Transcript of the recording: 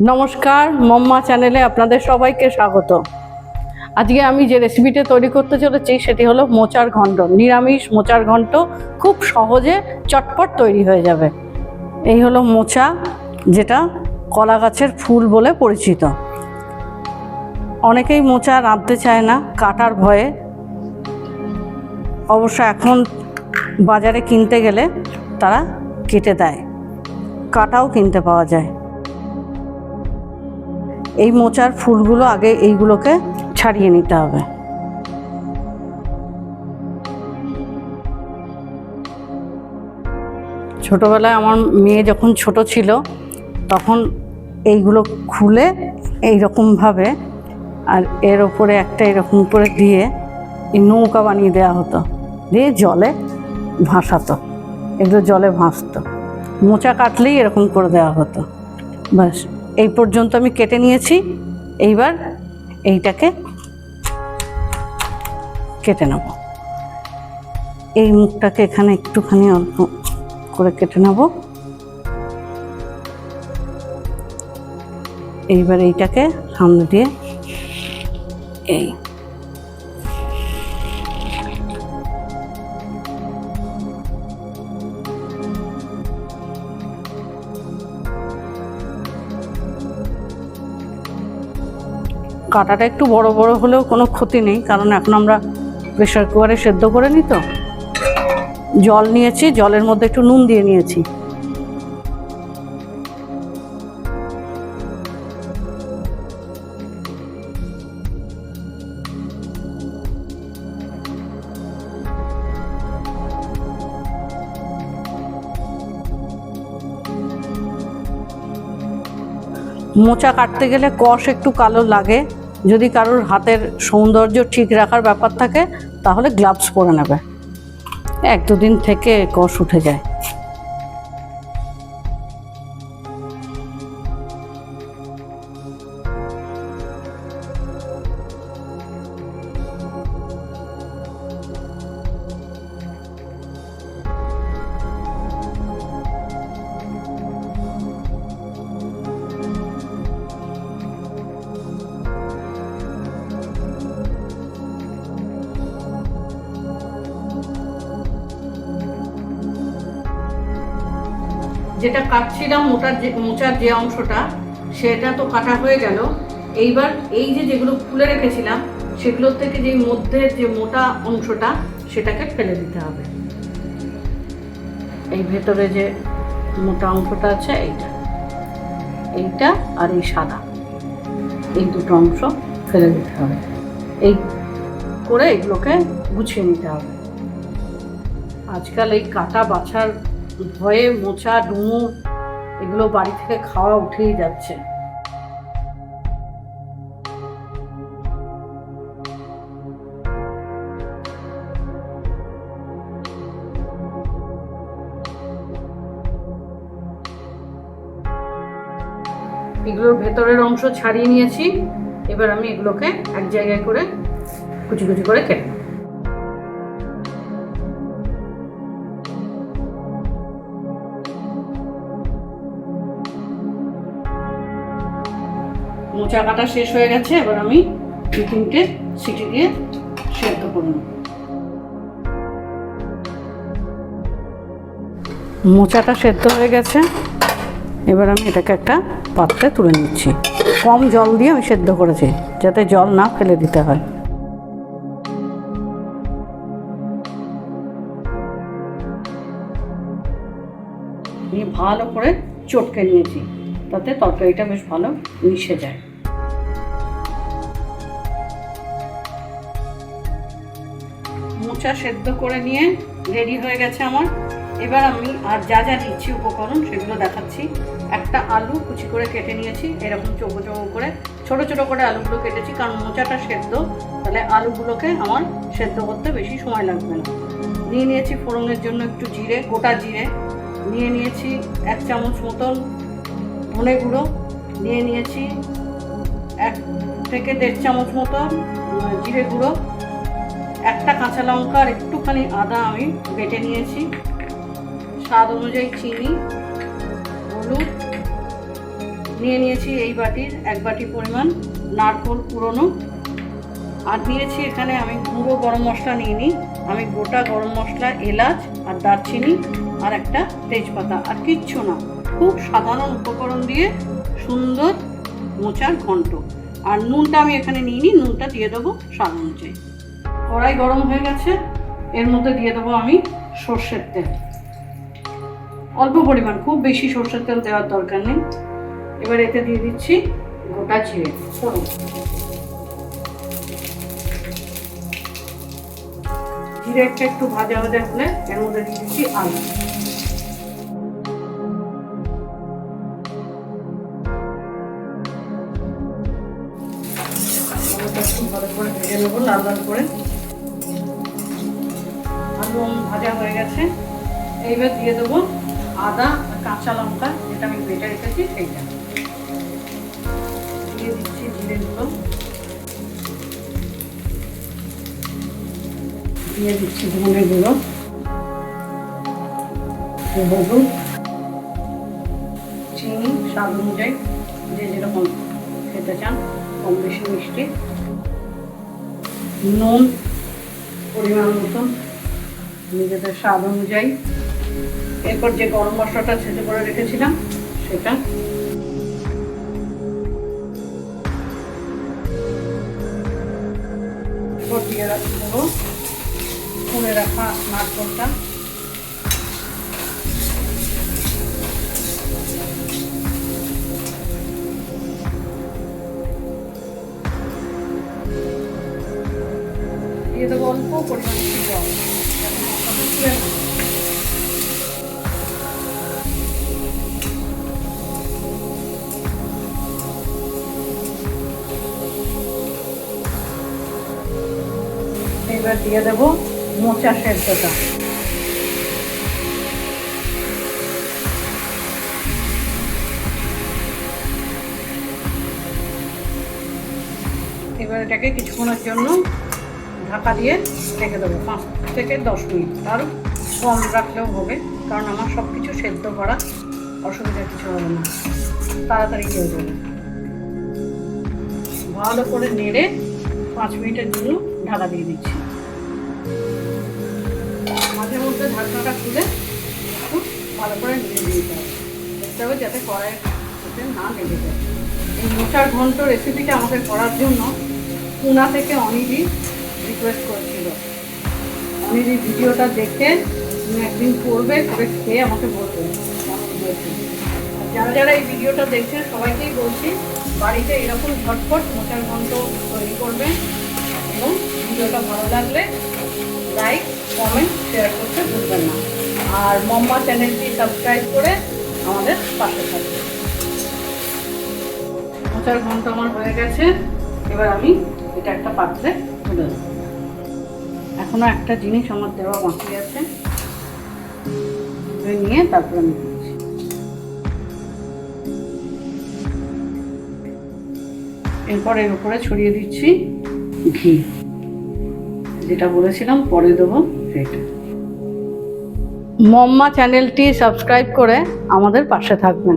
নমস্কার, মম্মা চ্যানেলে আপনাদের সবাইকে স্বাগত। আজকে আমি যে রেসিপিটা তৈরি করতে চলেছি সেটি হলো মোচার ঘণ্ট। নিরামিষ মোচার ঘন্ট খুব সহজে চটপট তৈরি হয়ে যাবে। এই হলো মোচা, যেটা কলা গাছের ফুল বলে পরিচিত। অনেকেই মোচা রাঁধতে চায় না, কাটার ভয়ে। অবশ্য এখন বাজারে কিনতে গেলে তারা কেটে দেয়। কাটাও কিনতে পাওয়া যায়। এই মোচার ফুলগুলো আগে এইগুলোকে ছাড়িয়ে নিতে হবে। ছোটবেলায় আমার মেয়ে যখন ছোট ছিল, তখন এইগুলো খুলে এই রকমভাবে আর এর ওপরে একটা এরকম করে দিয়ে এই নৌকা বানিয়ে দেওয়া হতো। দিয়ে জলে ভাসাতো। এগুলো জলে ভাসতো। মোচা কাটলেই এরকম করে দেওয়া হতো। ব্যাস। এই পর্যন্ত আমি কেটে নিয়েছি। এইবার এইটাকে কেটে নেব। এই মুখটাকে এখানে একটুখানি অল্প করে কেটে নেব। এইবার এইটাকে সামনে দিয়ে এই কাটাটা একটু বড় বড় হলেও কোনো ক্ষতি নেই, কারণ এখন আমরা প্রেশার কুকারে সেদ্ধ করে নিই তো। জল নিয়েছি, জলের মধ্যে একটু নুন দিয়ে নিয়েছি। মোচা কাটতে গেলে কষ একটু কালো লাগে। যদি কারোর হাতের সৌন্দর্য ঠিক রাখার ব্যাপার থাকে, তাহলে গ্লাভস পরে নেবে। এক দুদিন থেকে কষ উঠে যায়। যেটা কাটছিলাম মোটার যে, মোচার যে অংশটা, সেটা তো কাটা হয়ে গেল। এইবার এই যে যেগুলো খুলে রেখেছিলাম, সেগুলোর থেকে যে মধ্যের যে মোটা অংশটা, সেটাকে ফেলে দিতে হবে। এই ভেতরে যে মোটা অংশটা আছে, এইটা। এইটা আর এই সাদা। এই দুটো অংশ ফেলে দিতে হবে। এই করে এগুলোকে গুছিয়ে নিতে হবে। আজকাল এই কাটা বাছার ভয়ে মোচা ডুমুর এগুলো বাড়ি থেকে খাওয়া উঠেই যাচ্ছে। এগুলোর ভেতরের অংশ ছাড়িয়ে নিয়েছি। এবার আমি এগুলোকে এক জায়গায় করে কুচি কুচি করে কেটে মোচা কাটা শেষ হয়ে গেছে, এবার আমি দু সিটি দিয়ে সেদ্ধ করে নেব মোচাটা সেদ্ধ হয়ে গেছে। এবার আমি এটাকে একটা পাত্রে তুলে নিচ্ছি। কম জল দিয়ে আমি সেদ্ধ করেছি, যাতে জল না ফেলে দিতে হয়। ভালো করে চটকে নিয়েছি, তাতে তরকারিটা বেশ ভালো মিশে যায়। মোচা সেদ্ধ করে নিয়ে রেডি হয়ে গেছে আমার। এবার আমি আর যা যা নিচ্ছি উপকরণ সেগুলো দেখাচ্ছি। একটা আলু কুচি করে কেটে নিয়েছি, এরকম চৌকো চৌকো করে। ছোট ছোট করে আলুগুলো কেটেছি, কারণ মোচাটা সেদ্ধ, তাহলে আলুগুলোকে আমার সেদ্ধ করতে বেশি সময় লাগবে না। নিয়ে নিয়েছি ফোড়নের জন্য একটু জিরে, গোটা জিরে। নিয়ে নিয়েছি এক চামচ মতন ধনে গুঁড়ো। নিয়ে নিয়েছি এক থেকে দেড় চামচ মতন জিরে গুঁড়ো। একটা কাঁচা লঙ্কা আর একটুখানি আদা আমি বেটে নিয়েছি। স্বাদ অনুযায়ী চিনি, হলুদ নিয়ে নিয়েছি এই বাটির, এক বাটি পরিমাণ নারকোল পুরনো আর নিয়েছি এখানে আমি গুঁড়ো গরম মশলা নিয়ে নিই। আমি গোটা গরম মশলা, এলাচ আর দারচিনি আর একটা তেজপাতা। আর কিচ্ছু না, খুব সাধারণ উপকরণ দিয়ে সুন্দর মোচার ঘন্ট। আর নুনটা আমি এখানে নিয়ে নিই, নুনটা দিয়ে দেবো স্বাদ অনুযায়ী। কড়াই গরম হয়ে গেছে। এর মধ্যে দিয়ে দেবো আমি সর্ষের তেল। অল্প পরিমাণ, খুব বেশি সর্ষের তেল দেওয়ার দরকার নেই। এবার এতে দিয়ে দিচ্ছি গোটা জিরে, ফোড়ন। একটা একটু ভাজা ভাজা হলে এর মধ্যে দিয়ে দিচ্ছি আলু। ভালো করে ভেজে নেব, লাল লাল করে। আলু ভাজা হয়ে গেছে। এইবার দিয়ে দেবো আদা কাঁচা লঙ্কা, যেটা আমি বেটে রেখেছি সেইটা। দিয়ে দিচ্ছি জিরেগুলো দিয়ে দিচ্ছি ধনে গুঁড়ো। হলুদ। চিনি, স্বাদ অনুযায়ী যে যেরকম খেতে চান, কম বেশি মিষ্টি। নুন, পরিমাণ মতন। নিজেদের স্বাদ অনুযায়ী। এরপর যে গরম মশলাটা ছেঁচে করে রেখেছিলাম, সেটা। দিয়ে রাখব করে রাখা নারকলটা। এবার দিয়ে দেবো মোচা সেদ্ধটা। এবার এটাকে কিছুক্ষণের জন্য ঢাকা দিয়ে রেখে দেবো, পাঁচ থেকে দশ মিনিট। আর কম রাখলেও হবে, কারণ আমার সব কিছু সেদ্ধ করা অসুবিধা কিছু হবে না। তাড়াতাড়ি হয়ে যাবে ভালো করে নেড়ে পাঁচ মিনিটের জন্য ঢাকা দিয়ে দিচ্ছি। মধ্যে ঢাকনাটা খুলে একটু ভালো করে নেড়ে দিতে হবে। যাতে কড়াইয়ের সাথে না লেগে যায়। এই মোচার ঘন্ট রেসিপিটা আমাকে করার জন্য পুনা থেকে অনিদি রিকোয়েস্ট করেছিল। অনিদি ভিডিওটা দেখে একদিন করবে করে খেয়ে আমাকে বলবে। যারা যারা এই ভিডিওটা দেখছেন সবাইকেই বলছি, বাড়িতে এরকম ঝটপট মোচার ঘন্ট তৈরি করবেন এবং ভিডিওটা ভালো লাগলে লাইক কমেন্ট শেয়ার করতে ভুলবেন না। আর মম্মা চ্যানেলটি সাবস্ক্রাইব করে আমাদের পাশে থাকবে মোচার ঘন্ট আমার হয়ে গেছে। এবার আমি এটা একটা পাত্রে তুলে দেবো এখনও একটা জিনিস আমার দেওয়া বাকি আছে। নিয়ে তারপর আমি এরপর এর উপরে ছড়িয়ে দিচ্ছি ঘি। যেটা বলেছিলাম, পরে দেবো সেটা। মম্মা চ্যানেলটি সাবস্ক্রাইব করে আমাদের পাশে থাকবেন।